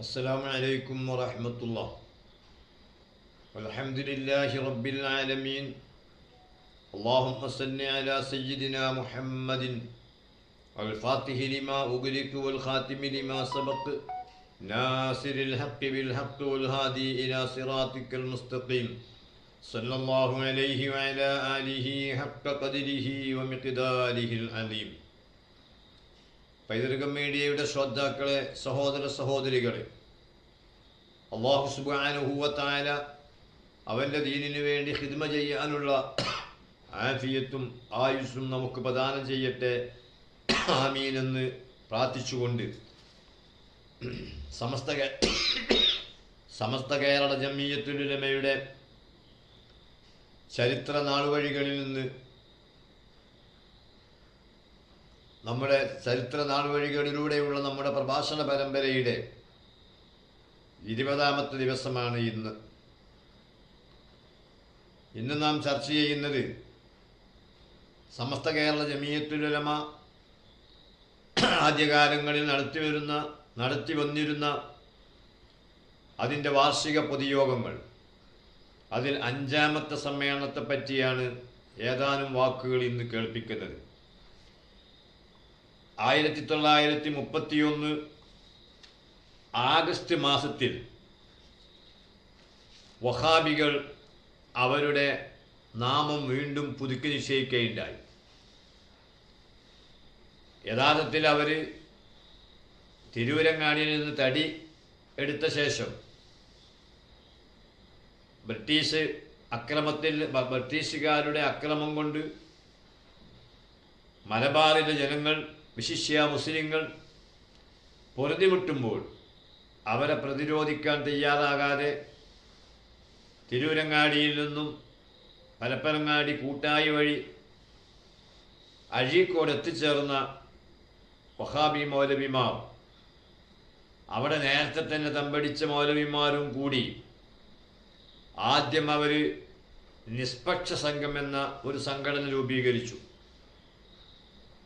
السلام عليكم ورحمة الله والحمد لله رب العالمين اللهم صل على سيدنا محمد الفاتح لما أغلق والخاتم لما سبق ناصر الحق بالحق والهادي إلى صراطك المستقيم صلى الله عليه وعلى آله حق قدره ومقداره العظيم പൈതൃകം മീഡിയയുടെ ശ്രോതാക്കളെ സഹോദര സഹോദരികളെ അള്ളാഹു സുബാനുഹൂവത്തായ അവന്റെ ദീനിനു വേണ്ടി ഹിദ്മ ചെയ്യാനുള്ള ആഫിയത്തും ആയുസ്സും നമുക്ക് പ്രദാനം ചെയ്യട്ടെ. ആമീനെന്ന് പ്രാർത്ഥിച്ചുകൊണ്ട് സമസ്ത സമസ്ത കേരള ജമീയത്തുലമയുടെ ചരിത്ര നാളുവഴികളിൽ നിന്ന് നമ്മുടെ ചരിത്ര നാൾവഴികളിലൂടെയുള്ള നമ്മുടെ പ്രഭാഷണ പരമ്പരയുടെ ഇരുപതാമത്തെ ദിവസമാണ് ഇന്ന്. ഇന്ന് നാം ചർച്ച ചെയ്യുന്നത് സമസ്ത കേരള ജമീയത്തുലമ ആദ്യകാലങ്ങളിൽ നടത്തി വരുന്ന നടത്തി വന്നിരുന്ന അതിന്റെ വാർഷിക പൊതുയോഗങ്ങൾ. അതിൽ അഞ്ചാമത്തെ സമ്മേളനത്തെ പറ്റിയാണ് ഏതാനും വാക്കുകൾ ഇന്ന് കേൾപ്പിക്കുന്നത്. ആയിരത്തി തൊള്ളായിരത്തി മുപ്പത്തിയൊന്ന് ആഗസ്റ്റ് മാസത്തിൽ വഹാബികൾ അവരുടെ നാമം വീണ്ടും പുതുക്കി നിശ്ചയിക്കുകയുണ്ടായി. യഥാർത്ഥത്തിൽ അവർ തിരുവരങ്ങാടിയിൽ നിന്ന് തടി എടുത്ത ശേഷം ബ്രിട്ടീഷ് അക്രമത്തിൽ ബ്രിട്ടീഷുകാരുടെ അക്രമം കൊണ്ട് മലബാറിലെ ജനങ്ങൾ വിശിഷ്യ മുസ്ലിങ്ങൾ പൊറുതിമുട്ടുമ്പോൾ അവരെ പ്രതിരോധിക്കാൻ തയ്യാറാകാതെ തിരൂരങ്ങാടിയിൽ നിന്നും പരപ്പനങ്ങാടി കൂട്ടായി വഴി അഴീക്കോട് എത്തിച്ചേർന്ന വഹാബി മൗലവിമാർ അവിടെ നേരത്തെ തന്നെ തമ്പടിച്ച മൗലവിമാരും കൂടി ആദ്യം അവർ നിഷ്പക്ഷ സംഘം എന്ന ഒരു സംഘടന രൂപീകരിച്ചു.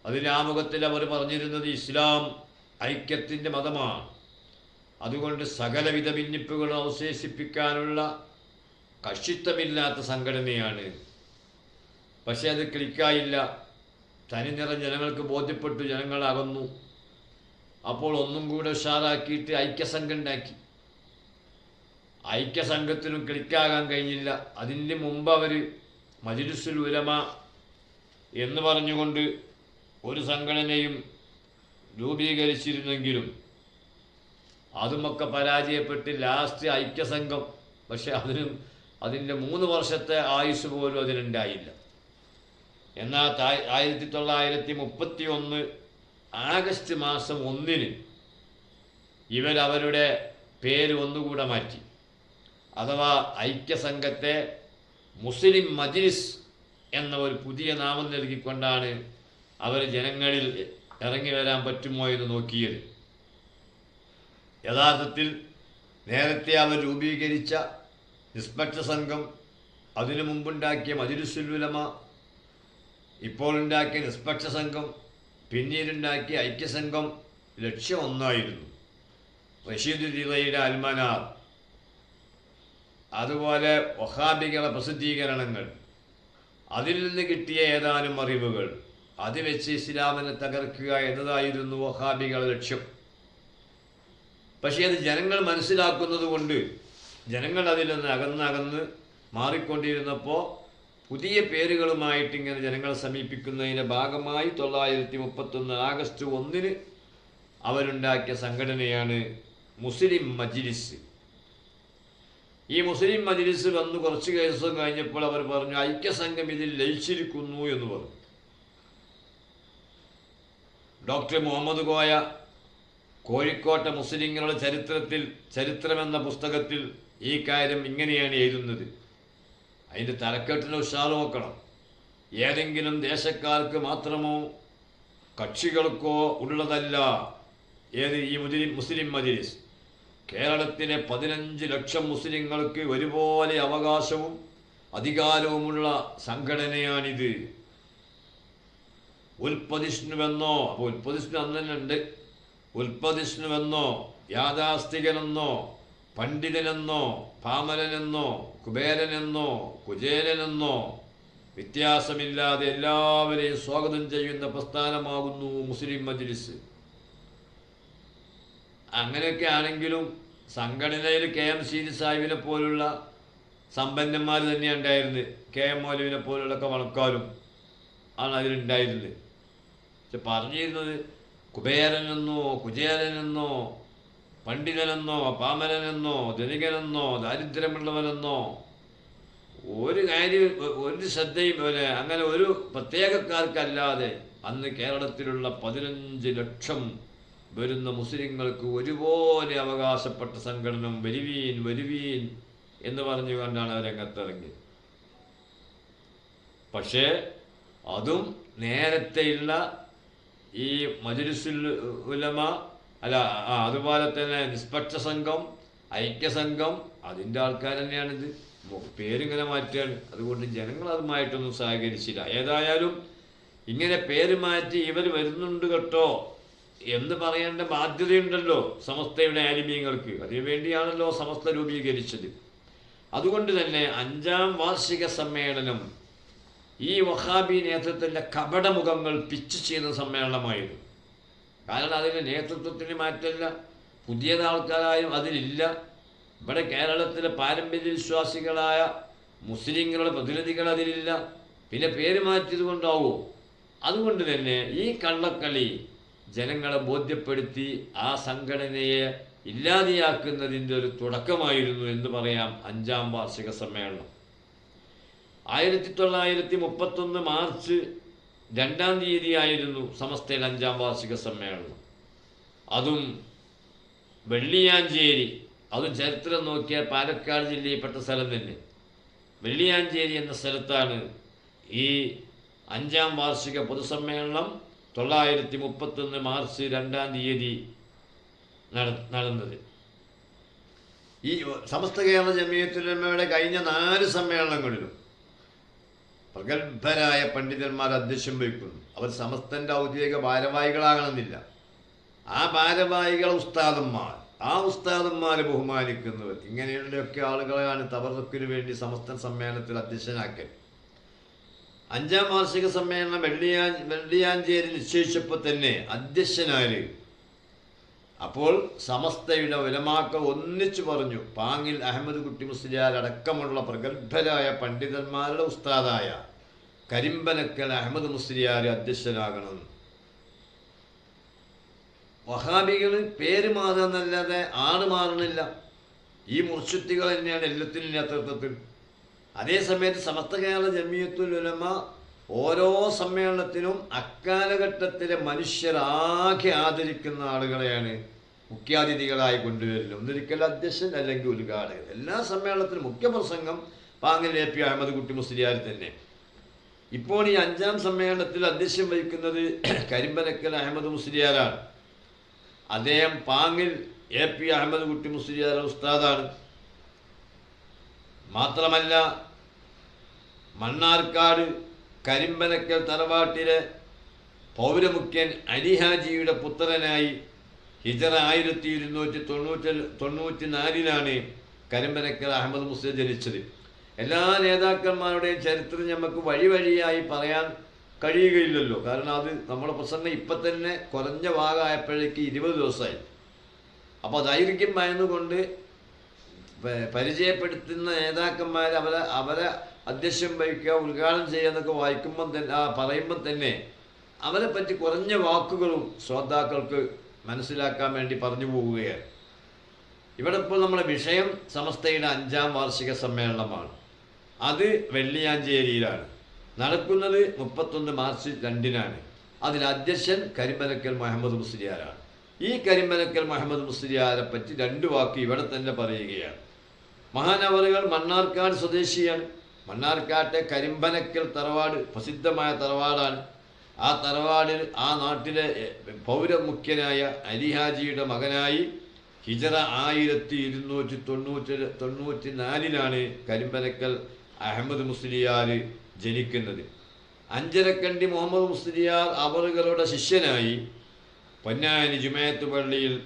അതിന്റെ ആമുഖത്തിൽ അവർ പറഞ്ഞിരുന്നത് ഇസ്ലാം ഐക്യത്തിന്റെ മതമാണ്. അതുകൊണ്ട് സകലവിധ ഭിന്നിപ്പുകൾ അവശേഷിപ്പിക്കാനുള്ള കക്ഷിത്വമില്ലാത്ത സംഘടനയാണ്. പക്ഷേ അത് ക്ലിക്കായില്ല. തനിനിറ ജനങ്ങൾക്ക് ബോധ്യപ്പെട്ടു ജനങ്ങൾ അകന്നു അപ്പോൾ ഒന്നും കൂടെ ഉഷാറാക്കിയിട്ട് ഐക്യസംഘം ഉണ്ടാക്കി ഐക്യസംഘത്തിനും ക്ലിക്കാകാൻ കഴിഞ്ഞില്ല. അതിന് മുമ്പ് അവർ മജിലിസുൽ ഉലമ എന്ന് പറഞ്ഞുകൊണ്ട് ഒരു സംഘടനയും രൂപീകരിച്ചിരുന്നെങ്കിലും അതുമൊക്കെ പരാജയപ്പെട്ട് ലാസ്റ്റ് ഐക്യസംഘം പക്ഷെ അതിനും അതിന്റെ മൂന്ന് വർഷത്തെ ആയുസ് പോലും അതിനുണ്ടായില്ല. എന്നാൽ ആയിരത്തി തൊള്ളായിരത്തി മുപ്പത്തി ഒന്ന് ആഗസ്റ്റ് മാസം ഒന്നിന് ഇവരവരുടെ പേര് ഒന്നുകൂടെ മാറ്റി. അഥവാ ഐക്യസംഘത്തെ മുസ്ലിം മജ്ലിസ് എന്ന ഒരു പുതിയ നാമം നൽകിക്കൊണ്ടാണ് അവർ ജനങ്ങളിൽ ഇറങ്ങി വരാൻ പറ്റുമോ എന്ന് നോക്കിയത്. യഥാർത്ഥത്തിൽ നേരത്തെ അവർ രൂപീകരിച്ച നിഷ്പക്ഷ സംഘം അതിനു മുമ്പുണ്ടാക്കിയ മജുരുസുൽവിലമ ഇപ്പോൾ ഉണ്ടാക്കിയ നിഷ്പക്ഷ സംഘം പിന്നീടുണ്ടാക്കിയ ഐക്യസംഘം ലക്ഷ്യം ഒന്നായിരുന്നു. റഷീദ് ദിലയുടെ അൽമനാർ. അതുപോലെ വഹാബികളുടെ പ്രസിദ്ധീകരണങ്ങൾ. അതിൽ നിന്ന് കിട്ടിയ ഏതാനും അറിവുകൾ. അത് വെച്ച് ഇസ്ലാമിനെ തകർക്കുക എന്നതായിരുന്നു വഹാബികളുടെ ലക്ഷ്യം. പക്ഷേ അത് ജനങ്ങൾ മനസ്സിലാക്കുന്നത് കൊണ്ട് ജനങ്ങൾ അതിൽ നിന്ന് അകന്നകന്ന് മാറിക്കൊണ്ടിരുന്നപ്പോൾ പുതിയ പേരുകളുമായിട്ട് ഇങ്ങനെ ജനങ്ങളെ സമീപിക്കുന്നതിന്റെ ഭാഗമായി തൊള്ളായിരത്തി മുപ്പത്തൊന്ന് ആഗസ്റ്റ് ഒന്നിന് അവരുണ്ടാക്കിയ സംഘടനയാണ് മുസ്ലിം മജ്ലിസ്. ഈ മുസ്ലിം മജ്ലിസ് വന്ന് കുറച്ച് ദിവസം കഴിഞ്ഞപ്പോൾ അവർ പറഞ്ഞു ഐക്യസംഘം ഇതിൽ ലയിച്ചിരിക്കുന്നു എന്ന് പറഞ്ഞു. ഡോക്ടർ മുഹമ്മദ് കോയ കോഴിക്കോട്ടെ മുസ്ലിങ്ങളുടെ ചരിത്രത്തിൽ ചരിത്രമെന്ന പുസ്തകത്തിൽ ഈ കാര്യം ഇങ്ങനെയാണ് എഴുതുന്നത്. അതിന്റെ തലക്കെട്ടിന് ഉഷാറ് നോക്കണം ഏതെങ്കിലും ദേശക്കാർക്ക് മാത്രമോ കക്ഷികൾക്കോ ഉള്ളതല്ല ഏത് ഈ മുസ്ലിം മുസ്ലിം മജീസ് കേരളത്തിലെ പതിനഞ്ച് ലക്ഷം മുസ്ലിങ്ങൾക്ക് ഒരുപോലെ അവകാശവും അധികാരവുമുള്ള സംഘടനയാണിത്. ഉൽപ്പതിഷ്ണുവെന്നോ അപ്പോൾ ഉൽപ്പതിഷ്ണു അന്ന് തന്നെ ഉണ്ട് ഉൽപ്പതിഷ്ണുവെന്നോ യാഥാസ്ഥികനെന്നോ പണ്ഡിതനെന്നോ പാമരനെന്നോ കുബേരനെന്നോ കുചേരനെന്നോ വ്യത്യാസമില്ലാതെ എല്ലാവരെയും സ്വാഗതം ചെയ്യുന്ന പ്രസ്ഥാനമാകുന്നു മുസ്ലിം മജ്ലിസ്. അങ്ങനെയൊക്കെ ആണെങ്കിലും സംഘടനയിൽ കെ എം സീരി സാഹിബിനെ പോലുള്ള സമ്പന്നന്മാർ തന്നെ ഉണ്ടായിരുന്നത്. കെ എം മൗലവിനെ പോലുള്ളൊക്കെ വളക്കാരും ആണ് അതിലുണ്ടായിരുന്നത്. പക്ഷെ പറഞ്ഞിരുന്നത് കുബേരനെന്നോ കുചേരനെന്നോ പണ്ഡിതനെന്നോ പാമരനെന്നോ ധനികനെന്നോ ദാരിദ്ര്യമുള്ളവനെന്നോ ഒരു കാര്യം ഒരു ശ്രദ്ധയും പോലെ അങ്ങനെ ഒരു പ്രത്യേകക്കാർക്കല്ലാതെ അന്ന് കേരളത്തിലുള്ള പതിനഞ്ച് ലക്ഷം വരുന്ന മുസ്ലിങ്ങൾക്ക് ഒരുപോലെ അവകാശപ്പെട്ട സംഘടന വരുവീൻ വരുവീൻ എന്ന് പറഞ്ഞുകൊണ്ടാണ് അവർ രംഗത്തിറങ്ങിയത് പക്ഷേ അതും നേരത്തെയുള്ള ഈ മജുരിസുൽ ഉലമ അല്ല അതുപോലെ തന്നെ നിഷ്പക്ഷ സംഘം ഐക്യസംഘം അതിന്റെ ആൾക്കാർ തന്നെയാണിത്. പേരിങ്ങനെ മാറ്റുകയാണ് അതുകൊണ്ട് ജനങ്ങൾ അതുമായിട്ടൊന്നും സഹകരിച്ചില്ല. ഏതായാലും ഇങ്ങനെ പേര് മാറ്റി ഇവർ വരുന്നുണ്ട് കേട്ടോ എന്ന് പറയേണ്ട ബാധ്യതയുണ്ടല്ലോ സമസ്തയുടെ ആലിമീങ്ങൾക്ക്. അതിനു വേണ്ടിയാണല്ലോ സമസ്ത രൂപീകരിച്ചത്. അതുകൊണ്ട് തന്നെ അഞ്ചാം വാർഷിക സമ്മേളനം ഈ വഹാബി നേതൃത്വത്തിന്റെ കപടമുഖങ്ങൾ പിച്ച് ചെയ്യുന്ന സമ്മേളനമായിരുന്നു. കാരണം അതിന് നേതൃത്വത്തിന് മാറ്റമില്ല പുതിയ ആൾക്കാരായും അതിലില്ല. ഇവിടെ കേരളത്തിലെ പാരമ്പര്യ വിശ്വാസികളായ മുസ്ലിങ്ങളുടെ പ്രതിനിധികൾ അതിലില്ല. പിന്നെ പേര് മാറ്റിയത് കൊണ്ടാവോ? അതുകൊണ്ട് തന്നെ ഈ കള്ളക്കളി ജനങ്ങളെ ബോധ്യപ്പെടുത്തി ആ സംഘടനയെ ഇല്ലാതെയാക്കുന്നതിന്റെ ഒരു തുടക്കമായിരുന്നു എന്ന് പറയാം അഞ്ചാം വാർഷിക സമ്മേളനം. ആയിരത്തി തൊള്ളായിരത്തി മുപ്പത്തൊന്ന് മാർച്ച് രണ്ടാം തീയതിയായിരുന്നു സമസ്തയിൽ അഞ്ചാം വാർഷിക സമ്മേളനം. അതും വെള്ളിയാഞ്ചേരി അതും ചരിത്രം നോക്കിയാൽ പാലക്കാട് ജില്ലയിൽപ്പെട്ട സ്ഥലം തന്നെ. വെള്ളിയാഞ്ചേരി എന്ന സ്ഥലത്താണ് ഈ അഞ്ചാം വാർഷിക പൊതുസമ്മേളനം തൊള്ളായിരത്തി മുപ്പത്തൊന്ന് മാർച്ച് രണ്ടാം തീയതി നട- നടന്നത്. ഈ സമസ്ത കേരള ജമീയത്തുലമ്മയുടെ കഴിഞ്ഞ നാല് സമ്മേളനങ്ങളിലും പ്രഗത്ഭരായ പണ്ഡിതന്മാർ അധ്യക്ഷം വഹിക്കുന്നു. അവർ സമസ്തന്റെ ഔദ്യോഗിക ഭാരവാഹികളാകണമെന്നില്ല. ആ ഭാരവാഹികൾ ഉസ്താദന്മാർ. ആ ഉസ്താദന്മാരെ ബഹുമാനിക്കുന്നവർ. ഇങ്ങനെയുള്ളൊക്കെ ആളുകളെയാണ് തവർക്കിന് വേണ്ടി സമസ്ത സമ്മേളനത്തിൽ അധ്യക്ഷനാക്കൽ അഞ്ചാം വാർഷിക സമ്മേളനം വെള്ളിയാ വെള്ളിയാഞ്ചേരി നിശ്ചയിച്ചപ്പോൾ തന്നെ അധ്യക്ഷനാല് അപ്പോൾ സമസ്തയുടെ ഉലമാക്ക ഒന്നിച്ചു പറഞ്ഞു പാങ്ങിൽ അഹമ്മദ് കുട്ടി മുസ്ലിയാർ അടക്കമുള്ള പ്രഗത്ഭരായ പണ്ഡിതന്മാരുടെ ഉസ്താദായ കരിമ്പനക്കൽ അഹമ്മദ് മുസ്ലിയാർ അധ്യക്ഷനാകണം. വഹാബികൾ പേര് മാറുന്നല്ലാതെ ആണ് മാറണില്ല. ഈ മുർശുദ്ധികൾ തന്നെയാണ് എല്ലാത്തിനും നേതൃത്വത്തിൽ. അതേസമയത്ത് സമസ്ത കേരള ജമിയത്തുൽ ഉലമ ഓരോ സമ്മേളനത്തിനും അക്കാലഘട്ടത്തിലെ മനുഷ്യരാകെ ആദരിക്കുന്ന ആളുകളെയാണ് മുഖ്യാതിഥികളായി കൊണ്ടുവരുന്നത്. ഒന്നിരിക്കൽ അധ്യക്ഷൻ അല്ലെങ്കിൽ ഉദ്ഘാടകൻ. എല്ലാ സമ്മേളനത്തിലും മുഖ്യപ്രസംഗം പാങ്ങൽ എ പി അഹമ്മദ് കുട്ടി മുസ്ലിയാർ തന്നെ. ഇപ്പോൾ ഈ അഞ്ചാം സമ്മേളനത്തിൽ അധ്യക്ഷം വഹിക്കുന്നത് കരിമ്പനക്കൽ അഹമ്മദ് മുസ്ലിയാരാണ്. അദ്ദേഹം പാങ്ങിൽ എ പി അഹമ്മദ് കുട്ടി മുസ്ലിയാർ ഉസ്താദാണ്. മാത്രമല്ല മണ്ണാർക്കാട് കരിമ്പനക്കൽ തറവാട്ടിലെ പൗരമുഖ്യൻ അലിഹാജിയുടെ പുത്രനായി ഹിജറ ആയിരത്തി ഇരുന്നൂറ്റി തൊണ്ണൂറ്റി തൊണ്ണൂറ്റി നാലിലാണ് കരിമ്പനക്കൽ അഹമ്മദ് മുസ്ലിം ജനിച്ചത്. എല്ലാ നേതാക്കന്മാരുടെയും ചരിത്രം നമുക്ക് വഴി വഴിയായി പറയാൻ കഴിയുകയില്ലല്ലോ. കാരണം അത് നമ്മുടെ പ്രസംഗം ഇപ്പം തന്നെ കുറഞ്ഞ ഭാഗമായപ്പോഴേക്ക് ഇരുപത് ദിവസമായി. അപ്പോൾ ദൈർഘ്യം ഭയന്നുകൊണ്ട് പരിചയപ്പെടുത്തുന്ന നേതാക്കന്മാർ അവരെ അവരെ അധ്യക്ഷം വഹിക്കുക ഉദ്ഘാടനം ചെയ്യുക എന്നൊക്കെ വായിക്കുമ്പം തന്നെ ആ പറയുമ്പം തന്നെ അവരെ പറ്റി കുറഞ്ഞ വാക്കുകളും ശ്രോതാക്കൾക്ക് മനസ്സിലാക്കാൻ വേണ്ടി പറഞ്ഞു പോവുകയാണ്. ഇവിടെ ഇപ്പോൾ നമ്മുടെ വിഷയം സമസ്തയുടെ അഞ്ചാം വാർഷിക സമ്മേളനമാണ്. അത് വെള്ളിയാഞ്ചേരിയിലാണ്. നടക്കുന്നത് മുപ്പത്തൊന്ന് മാർച്ച് രണ്ടിനാണ്. അതിൽ അധ്യക്ഷൻ കരിമലക്കൽ മുഹമ്മദ് മുസ്ലിയാരാണ്. ഈ കരിമലക്കൽ മുഹമ്മദ് മുസ്ലിയാരെ പറ്റി രണ്ട് വാക്ക് ഇവിടെ തന്നെ പറയുകയാണ്. മഹാനവറുകൾ മണ്ണാർക്കാട് സ്വദേശിയാണ്. മണ്ണാർക്കാട്ടെ കരിമ്പനക്കൽ തറവാട് പ്രസിദ്ധമായ തറവാടാണ്. ആ തറവാടിൽ ആ നാട്ടിലെ പൗരമുഖ്യനായ അലിഹാജിയുടെ മകനായി ഹിജറ ആയിരത്തി ഇരുന്നൂറ്റി തൊണ്ണൂറ്റി തൊണ്ണൂറ്റി നാലിലാണ് കരിമ്പനക്കൽ അഹമ്മദ് മുസ്ലിയാർ ജനിക്കുന്നത്. അഞ്ചരക്കണ്ടി മുഹമ്മദ് മുസ്ലിയാർ അവറുകളുടെ ശിഷ്യനായി പൊന്നാനി ജുമയത്ത് പള്ളിയിൽ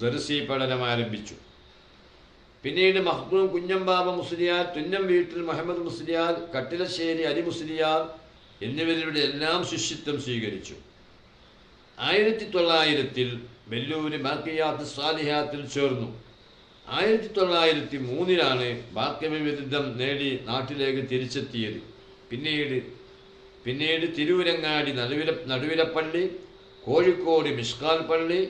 ദർസി പഠനം ആരംഭിച്ചു. പിന്നീട് മഹ്ദൂം കുഞ്ഞമ്പാബ മുസ്ലിയാർ തുന്നം വീട്ടിൽ മുഹമ്മദ് മുസ്ലിയാർ കട്ടിലശ്ശേരി അലി മുസ്ലിയാർ എന്നിവരുടെ എല്ലാം ശിഷ്യത്വം സ്വീകരിച്ചു. ആയിരത്തി തൊള്ളായിരത്തിൽ വെല്ലൂര് ബാക്കിയാത്ത് സാലിഹാത്തിൽ ചേർന്നു. ആയിരത്തി തൊള്ളായിരത്തി മൂന്നിലാണ് ബാക്യമ വിരുദ്ധം നേടി നാട്ടിലേക്ക് തിരിച്ചെത്തിയത്. പിന്നീട് പിന്നീട് തിരുവരങ്ങാടി നടുവില നടുവിലപ്പള്ളി കോഴിക്കോട് മിഷ്കാൽ പള്ളി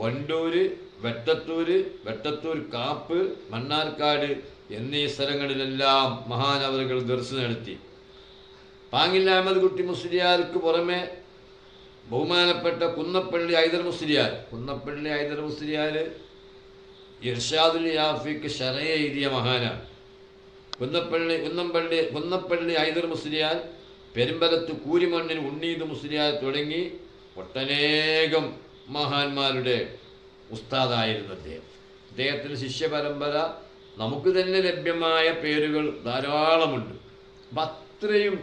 വണ്ടൂര് വെട്ടത്തൂര് വെട്ടത്തൂർ കാപ്പ് മണ്ണാർക്കാട് എന്നീ സ്ഥലങ്ങളിലെല്ലാം മഹാനവറുകൾ ദർശനം നടത്തി. പാങ്ങില്ല അഹമ്മദ് കുട്ടി മുസ്ലിയാർക്ക് പുറമെ ബഹുമാനപ്പെട്ട കുന്നപ്പള്ളി ഹൈദർ മുസ്ലിയാർ. കുന്നപ്പള്ളി ഹൈദർ മുസ്ലിയാർ ഇർഷാദുൽ യാഫിക്ക് ഷറയ എഴുതിയ മഹാനാണ് കുന്നപ്പള്ളി കുന്നപ്പള്ളി കുന്നപ്പള്ളി ഹൈദർ മുസ്ലിയാർ പെരുമ്പലത്ത് കൂരിമണ്ണിൽ ഉണ്ണീത് മുസ്ലിയാർ തുടങ്ങി ഒട്ടനേകം മഹാന്മാരുടെ ഉസ്താദായിരുന്നു അദ്ദേഹം. അദ്ദേഹത്തിന്റെ ശിഷ്യപരമ്പര നമുക്ക് തന്നെ ലഭ്യമായ പേരുകൾ ധാരാളമുണ്ട്. അപ്പം അത്രയും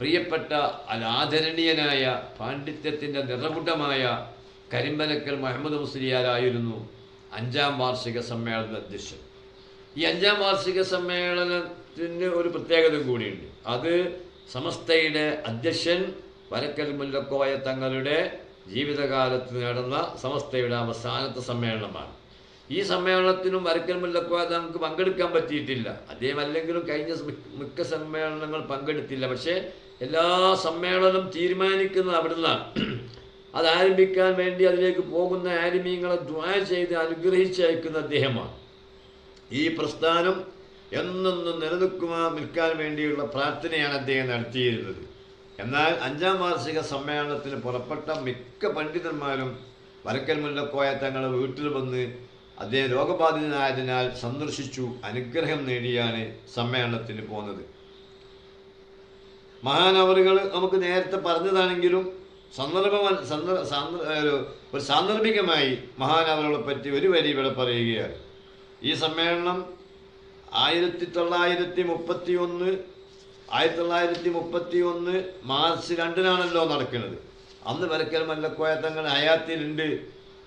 പ്രിയപ്പെട്ട അലാദരണീയനായ പാണ്ഡിത്യത്തിന്റെ നിറകുടമായ കരിമ്പലക്കൽ മുഹമ്മദ് മുസ്ലിയാരായിരുന്നു അഞ്ചാം വാർഷിക സമ്മേളന അധ്യക്ഷൻ. ഈ അഞ്ചാം വാർഷിക സമ്മേളനത്തിന് ഒരു പ്രത്യേകത കൂടിയുണ്ട്. അത് സമസ്തയുടെ അധ്യക്ഷൻ വരക്കൽ മുല്ലക്കോയ തങ്ങളുടെ ജീവിതകാലത്ത് നടന്ന സമസ്തയുടെ അവസാനത്തെ സമ്മേളനമാണ്. ഈ സമ്മേളനത്തിനും വരക്കൽ മുല്ലക്കോയ നമുക്ക് പങ്കെടുക്കാൻ പറ്റിയിട്ടില്ല. അദ്ദേഹം അല്ലെങ്കിലും കഴിഞ്ഞ മിക്ക സമ്മേളനങ്ങൾ പങ്കെടുത്തില്ല. പക്ഷേ എല്ലാ സമ്മേളനം തീരുമാനിക്കുന്നത് അവിടുന്നാണ്. അത് ആരംഭിക്കാൻ വേണ്ടി അതിലേക്ക് പോകുന്ന ആലിമീങ്ങളെ ദ്വാ ചെയ്ത് അനുഗ്രഹിച്ചയക്കുന്ന അദ്ദേഹമാണ്. ഈ പ്രസ്ഥാനം എന്നൊന്നും നിലനിൽക്കുവാൻ നിൽക്കാൻ വേണ്ടിയുള്ള പ്രാർത്ഥനയാണ് അദ്ദേഹം നടത്തിയിരുന്നത്. എന്നാൽ അഞ്ചാം വാർഷിക സമ്മേളനത്തിന് പുറപ്പെട്ട മിക്ക പണ്ഡിതന്മാരും വരക്കൽ മുല്ലക്കോയ തങ്ങളുടെ വീട്ടിൽ വന്ന് അദ്ദേഹം രോഗബാധിതനായതിനാൽ സന്ദർശിച്ചു അനുഗ്രഹം നേടിയാണ് സമ്മേളനത്തിന് പോകുന്നത്. മഹാനവറുകൾ നമുക്ക് നേരത്തെ പറഞ്ഞതാണെങ്കിലും സന്ദർഭ സന്ദർ- ഒരു ഒരു സാന്ദർഭികമായി മഹാനവറുകളെ പറ്റി ഒരു വരി ഇവിടെ പറയുകയാണ്. ഈ സമ്മേളനം ആയിരത്തി തൊള്ളായിരത്തി മുപ്പത്തി ഒന്ന് ആയിരത്തി തൊള്ളായിരത്തി മുപ്പത്തി ഒന്ന് മാർച്ച് രണ്ടിനാണല്ലോ നടക്കുന്നത്. അന്ന് വരക്കൽ മല്ലക്കോയ തങ്ങൾ ഹയാത്തിലുണ്ട്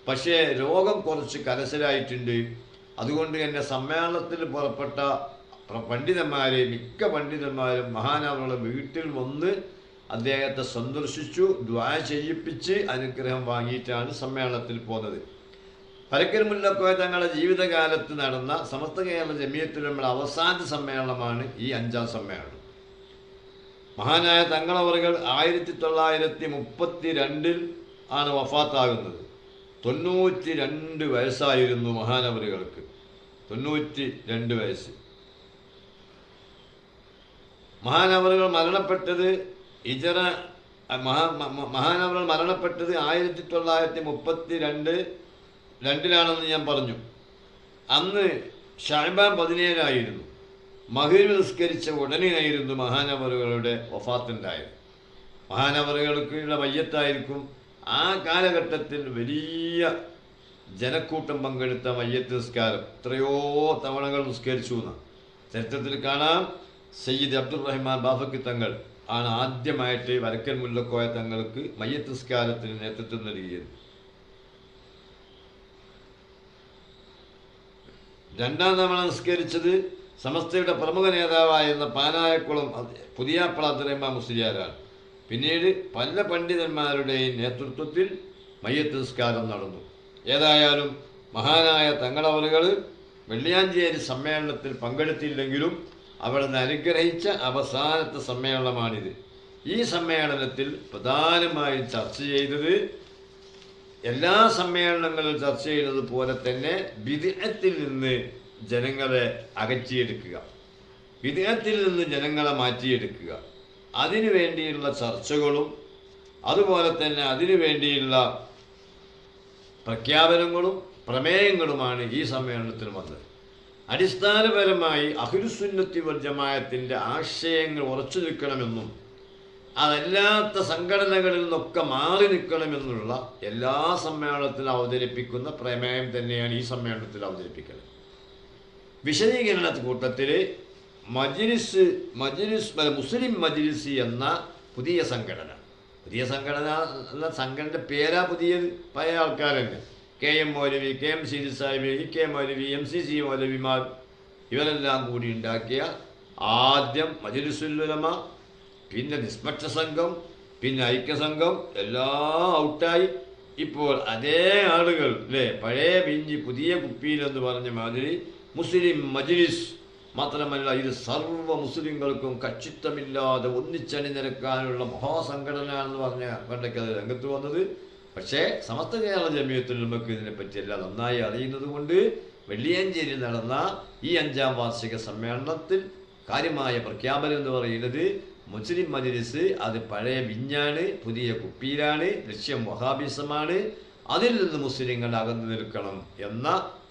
പക്ഷേ രോഗം കുറച്ച് കരസലായിട്ടുണ്ട് അതുകൊണ്ട് തന്നെ സമ്മേളനത്തിൽ പുറപ്പെട്ട പണ്ഡിതന്മാരെ മിക്ക പണ്ഡിതന്മാരും മഹാനവരുടെ വീട്ടിൽ വന്ന് അദ്ദേഹത്തെ സന്ദർശിച്ചു ദ്വാ ചെയ്യിപ്പിച്ച് അനുഗ്രഹം വാങ്ങിയിട്ടാണ് സമ്മേളനത്തിൽ പോന്നത്. പരക്കൽ മുല്ലക്കോയ തങ്ങളുടെ ജീവിതകാലത്ത് നടന്ന സമസ്ത കേരള ജമിയത്തിലുള്ള അവസാന സമ്മേളനമാണ് ഈ അഞ്ചാം സമ്മേളനം. മഹാനായ തങ്ങളവറുകൾ ആയിരത്തി തൊള്ളായിരത്തി മുപ്പത്തി രണ്ടിൽ ആണ് വഫാത്താകുന്നത്. തൊണ്ണൂറ്റി രണ്ട് വയസ്സായിരുന്നു മഹാനവറുകൾക്ക്. തൊണ്ണൂറ്റി രണ്ട് വയസ്സ്. മഹാനവറുകൾ മരണപ്പെട്ടത് ഇജറ മഹാ മഹാനവർ മരണപ്പെട്ടത് ആയിരത്തി തൊള്ളായിരത്തി മുപ്പത്തി രണ്ട് രണ്ടിലാണെന്ന് ഞാൻ പറഞ്ഞു. അന്ന് ഷാബാൻ പതിനേഴായിരുന്നു. മഹിർ നിസ്കരിച്ച ഉടനെയായിരുന്നു മഹാനവറുകളുടെ വഫാത്തുണ്ടായത്. മഹാനവറുകൾക്കുള്ള മയ്യത്തായിരിക്കും ആ കാലഘട്ടത്തിൽ വലിയ ജനക്കൂട്ടം പങ്കെടുത്ത മയ്യത്ത് നിസ്കാരം. എത്രയോ തവണകൾ നിസ്കരിച്ചു എന്ന് ചരിത്രത്തിൽ കാണാം. സയ്യിദ് അബ്ദുറഹ്മാൻ ബാഫക്കി തങ്ങൾ ആണ് ആദ്യമായിട്ട് വരക്കൻ മുല്ലക്കോയ തങ്ങൾക്ക് മയ്യത്തുസ്കാരത്തിന് നേതൃത്വം നൽകിയത്. രണ്ടാം തവണ നിസ്കരിച്ചത് സമസ്തയുടെ പ്രമുഖ നേതാവായിരുന്ന പാനായക്കുളം പുതിയാപ്പള അബ്ദുറഹ്മാൻ മുസ്ലിയാരാണ്. പിന്നീട് പല പണ്ഡിതന്മാരുടെയും നേതൃത്വത്തിൽ മയ്യത്ത് നിസ്കാരം നടന്നു. ഏതായാലും മഹാനായ തങ്ങളവലുകൾ വെള്ളിയാഞ്ചേരി സമ്മേളനത്തിൽ പങ്കെടുത്തില്ലെങ്കിലും അവിടുന്ന് അനുഗ്രഹിച്ച അവസാനത്തെ സമ്മേളനമാണിത്. ഈ സമ്മേളനത്തിൽ പ്രധാനമായും ചർച്ച ചെയ്തത് എല്ലാ സമ്മേളനങ്ങളിലും ചർച്ച ചെയ്യുന്നത് പോലെ തന്നെ വിദേഹത്തിൽ നിന്ന് ജനങ്ങളെ അകറ്റിയെടുക്കുക. വിദേഹത്തിൽ നിന്ന് ജനങ്ങളെ മാറ്റിയെടുക്കുക. അതിനു വേണ്ടിയുള്ള ചർച്ചകളും അതുപോലെ തന്നെ അതിനു വേണ്ടിയുള്ള പ്രഖ്യാപനങ്ങളും പ്രമേയങ്ങളുമാണ് ഈ സമ്മേളനത്തിൽ വന്നത്. അടിസ്ഥാനപരമായി അഹിരുസുന്നത്തി വൽ ആശയങ്ങൾ ഉറച്ചു നിൽക്കണമെന്നും അതല്ലാത്ത സംഘടനകളിൽ നിന്നൊക്കെ മാറി നിൽക്കണമെന്നുള്ള എല്ലാ സമ്മേളനത്തിലും അവതരിപ്പിക്കുന്ന പ്രമേയം തന്നെയാണ് ഈ സമ്മേളനത്തിൽ അവതരിപ്പിക്കുന്നത് വിശദീകരണ കൂട്ടത്തിൽ മജ്ലിസ് മജ്ലിസ് മുസ്ലിം മജ്ലിസ് എന്ന പുതിയ സംഘടന. പുതിയ സംഘടന എന്ന സംഘടനയുടെ പേരാ പുതിയത് പഴയ ആൾക്കാർ തന്നെ K M Maulavi K M C Sahib E K Maulavi M C C മൗലവിമാർ ഇവരെല്ലാം കൂടി ഉണ്ടാക്കിയ ആദ്യം മജലിസുല്ലുലമ പിന്നെ നിഷ്പക്ഷ സംഘം പിന്നെ ഐക്യസംഘം എല്ലാം ഔട്ടായി. ഇപ്പോൾ അതേ ആളുകൾ അല്ലേ? പഴയ പിഞ്ചി പുതിയ കുപ്പിയിലെന്ന് പറഞ്ഞ മാതിരി മുസ്ലിം മജ്ലിസ് മാത്രമല്ല ഇത് സർവ മുസ്ലിങ്ങൾക്കും കക്ഷിത്വമില്ലാതെ ഒന്നിച്ചണിനിരക്കാനുള്ള മഹാസംഘടന എന്ന് പറഞ്ഞ കണ്ടൊക്കെ അത് രംഗത്ത് വന്നത്. പക്ഷേ സമസ്ത കേരള ജമിയത്തിൽ നമുക്ക് ഇതിനെപ്പറ്റി എല്ലാം നന്നായി അറിയുന്നത് കൊണ്ട് വെള്ളിയഞ്ചേരി നടന്ന ഈ അഞ്ചാം വാർഷിക സമ്മേളനത്തിൽ കാര്യമായ പ്രഖ്യാപനം എന്ന് പറയുന്നത് മുസ്ലിം മജ്ലിസ് അത് പഴയ വിഞ്ഞാണ് പുതിയ കുപ്പിയിലാണ് ലക്ഷ്യം വഹാബിസമാണ് അതിൽ നിന്ന് മുസ്ലിങ്ങൾ അകന്നു നിൽക്കണം എന്ന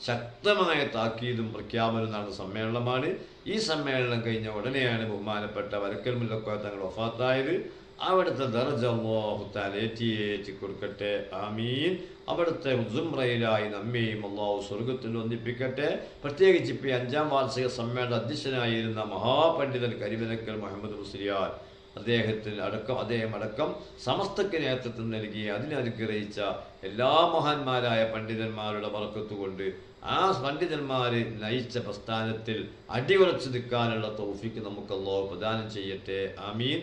ശക്തമായ താക്കീതും പ്രഖ്യാപനവും നടന്ന സമ്മേളനമാണ്. ഈ സമ്മേളനം കഴിഞ്ഞ ഉടനെയാണ് ബഹുമാനപ്പെട്ട വരക്കൽ മുല്ലക്കോയ തങ്ങൾ ഒഫാത്തായത് അവിടുത്തെ ദർജ കൊടുക്കട്ടെ. ആമീൻ. അവിടുത്തെ ഉസുംറയിലായി നമ്മയും അള്ളാഹു സ്വർഗത്തിൽ ഒന്നിപ്പിക്കട്ടെ പ്രത്യേകിച്ച് ഇപ്പോൾ അഞ്ചാം വാർഷിക സമ്മേളന അധ്യക്ഷനായിരുന്ന മഹാപണ്ഡിതൻ കരിമനക്കൽ മുഹമ്മദ് മുസ്ലിയാർ അദ്ദേഹത്തിന് അടക്കം അദ്ദേഹം അടക്കം സമസ്തക്ക് നേതൃത്വം നൽകി. അതിനനുഗ്രഹിച്ച എല്ലാ മഹാന്മാരായ പണ്ഡിതന്മാരുടെ വർക്കത്തുകൊണ്ട് ആ പണ്ഡിതന്മാർ നയിച്ച പ്രസ്ഥാനത്തിൽ അടിയുറച്ചു നിൽക്കാനുള്ള തൗഫിക്ക് നമുക്ക് അള്ളാഹു പ്രദാനം ചെയ്യട്ടെ. ആമീൻ.